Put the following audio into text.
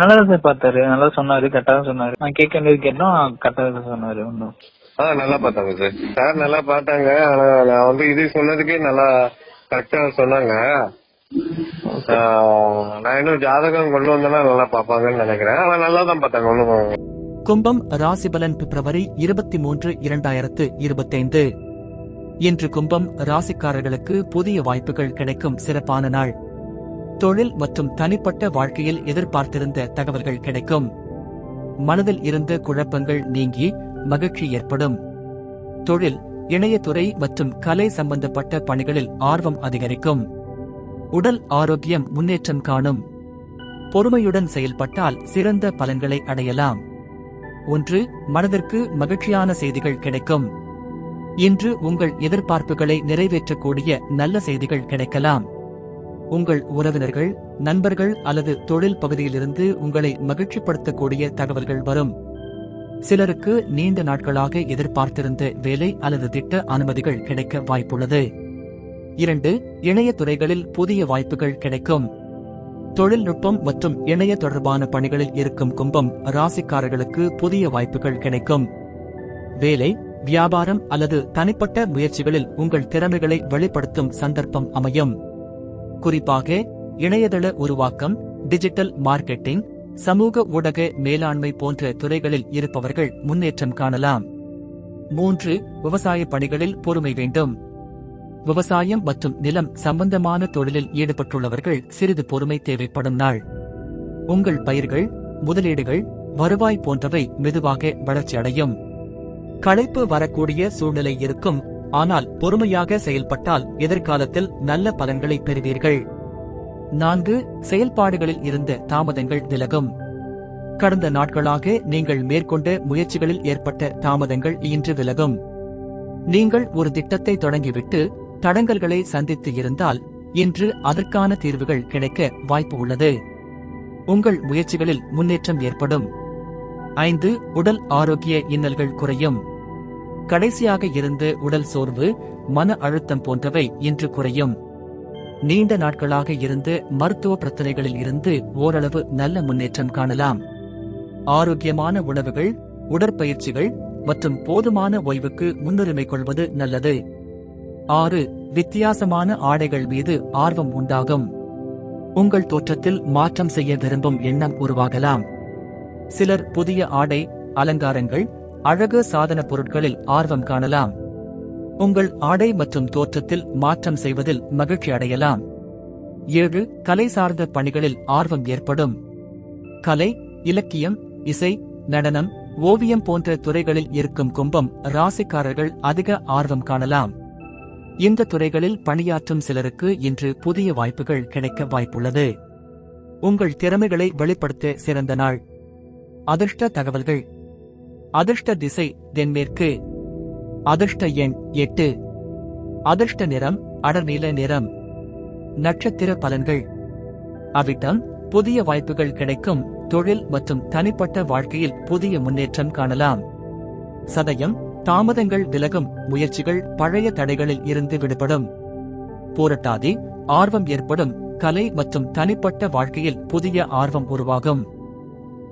நல்லா தான் சார் பார்த்தாரு. நல்லா சொன்னாரு கரெக்டா தான் சொன்னாரு. நான் கேட்க வேண்டியது கேட்டோம் கரெக்டா தான் சொன்னாரு ஒன்றும் ஆ நல்லா பார்த்தாங்க சார். சார் நல்லா பார்த்தாங்க. ஆனா நான் வந்து இது சொன்னதுக்கே நல்லா கரெக்டா சொன்னாங்க. நான் இன்னும் ஜாதகம் கொண்டு வந்தேன்னா நல்லா பார்ப்பாங்கன்னு நினைக்கிறேன். ஆனா நல்லா தான் பார்த்தாங்க ஒன்றும் கும்பம் ராசிபலன் பிப்ரவரி இருபத்தி மூன்று இரண்டாயிரத்து இருபத்தைந்து. இன்று கும்பம் ராசிக்காரர்களுக்கு புதிய வாய்ப்புகள் கிடைக்கும் சிறப்பான நாள். தொழில் மற்றும் தனிப்பட்ட வாழ்க்கையில் எதிர்பார்த்திருந்த தகவல்கள் கிடைக்கும். மனதில் இருந்த குழப்பங்கள் நீங்கி மகிழ்ச்சி ஏற்படும். தொழில் இணையத்துறை மற்றும் கலை சம்பந்தப்பட்ட பணிகளில் ஆர்வம் அதிகரிக்கும். உடல் ஆரோக்கியம் முன்னேற்றம் காணும். பொறுமையுடன் செயல்பட்டால் சிறந்த பலன்களை அடையலாம். ஒன்று மனதிற்கு மகிழ்ச்சியான செய்திகள் கிடைக்கும். இன்று உங்கள் எதிர்பார்ப்புகளை நிறைவேற்றக்கூடிய நல்ல செய்திகள் கிடைக்கலாம். உங்கள் உறவினர்கள் நண்பர்கள் அல்லது தொழில் பகுதியிலிருந்து உங்களை மகிழ்ச்சிப்படுத்தக்கூடிய தகவல்கள் வரும். சிலருக்கு நீண்ட நாட்களாக எதிர்பார்த்திருந்த வேலை அல்லது திட்ட அனுமதிகள் கிடைக்க வாய்ப்புள்ளது. இரண்டு இணைய துறைகளில் புதிய வாய்ப்புகள் கிடைக்கும். தொழில்நுட்பம் மற்றும் இணைய தொடர்பான பணிகளில் இருக்கும் கும்பம் ராசிக்காரர்களுக்கு புதிய வாய்ப்புகள் கிடைக்கும். வேலை வியாபாரம் அல்லது தனிப்பட்ட முயற்சிகளில் உங்கள் திறமைகளை வெளிப்படுத்தும் சந்தர்ப்பம் அமையும். குறிப்பாக இணையதள உருவாக்கம் டிஜிட்டல் மார்க்கெட்டிங் சமூக ஊடக மேலாண்மை போன்ற துறைகளில் இருப்பவர்கள் முன்னேற்றம் காணலாம். மூன்று விவசாய பணிகளில் பொறுமை வேண்டும். விவசாயம் மற்றும் நிலம் சம்பந்தமான தொழிலில் ஈடுபட்டுள்ளவர்கள் சிறிது பொறுமை தேவைப்படும் நாள். உங்கள் பயிர்கள் முதலீடுகள் வருவாய் போன்றவை மெதுவாக வளர்ச்சியடையும். களைப்பு வரக்கூடிய சூழ்நிலை இருக்கும். ஆனால் பொறுமையாக செயல்பட்டால் எதிர்காலத்தில் நல்ல பலன்களை பெறுவீர்கள். நான்கு செயல்பாடுகளில் இருந்த தாமதங்கள் விலகும். கடந்த நாட்களாக நீங்கள் மேற்கொண்ட முயற்சிகளில் ஏற்பட்ட தாமதங்கள் இன்று விலகும். நீங்கள் ஒரு திட்டத்தை தொடங்கிவிட்டு தடங்கல்களை சந்தித்து இருந்தால் இன்று அதற்கான தீர்வுகள் கிடைக்க வாய்ப்பு உள்ளது. உங்கள் முயற்சிகளில் முன்னேற்றம் ஏற்படும். ஐந்து உடல் ஆரோக்கிய இன்னல்கள் குறையும். கடைசியாக இருந்து உடல் சோர்வு மன அழுத்தம் போன்றவை இன்று குறையும். நீண்ட நாட்களாக இருந்து மருத்துவ பிரச்சனைகளில் இருந்து ஓரளவு நல்ல முன்னேற்றம் காணலாம். ஆரோக்கியமான உணவுகள் உடற்பயிற்சிகள் மற்றும் போதுமான ஓய்வுக்கு முன்னுரிமை கொள்வது நல்லது. ஆறு வித்தியாசமான ஆடைகள் மீது ஆர்வம் உண்டாகும். உங்கள் தோற்றத்தில் மாற்றம் செய்ய விரும்பும் எண்ணம் உருவாகலாம். சிலர் புதிய ஆடை அலங்காரங்கள் அழகு சாதன பொருட்களில் ஆர்வம் காணலாம். உங்கள் ஆடை மற்றும் தோற்றத்தில் மாற்றம் செய்வதில் மகிழ்ச்சி அடையலாம். ஏழு கலை சார்ந்த பணிகளில் ஆர்வம் ஏற்படும். கலை இலக்கியம் இசை நடனம் ஓவியம் போன்ற துறைகளில் இருக்கும் கும்பம் ராசிக்காரர்கள் அதிக ஆர்வம் காணலாம். இந்த துறைகளில் பணியாற்றும் சிலருக்கு இன்று புதிய வாய்ப்புகள் கிடைக்க வாய்ப்புள்ளது. உங்கள் திறமைகளை வெளிப்படுத்த சிறந்த நாள். அதிர்ஷ்ட தகவல்கள். அதிர்ஷ்ட திசை தென்மேற்கு. அதிர்ஷ்ட எண் எட்டு. அதிர்ஷ்ட நிறம் அடர்நீல நிறம். நட்சத்திர பலன்கள். அவிட்டம் புதிய வாய்ப்புகள் கிடைக்கும். தொழில் மற்றும் தனிப்பட்ட வாழ்க்கையில் புதிய முன்னேற்றம் காணலாம். சதயம் தாமதங்கள் விலகும். முயற்சிகள் பழைய தடைகளில் இருந்து விடுபடும். போரட்டாதி ஆர்வம் ஏற்படும். கலை மற்றும் தனிப்பட்ட வாழ்க்கையில் புதிய ஆர்வம் உருவாகும்.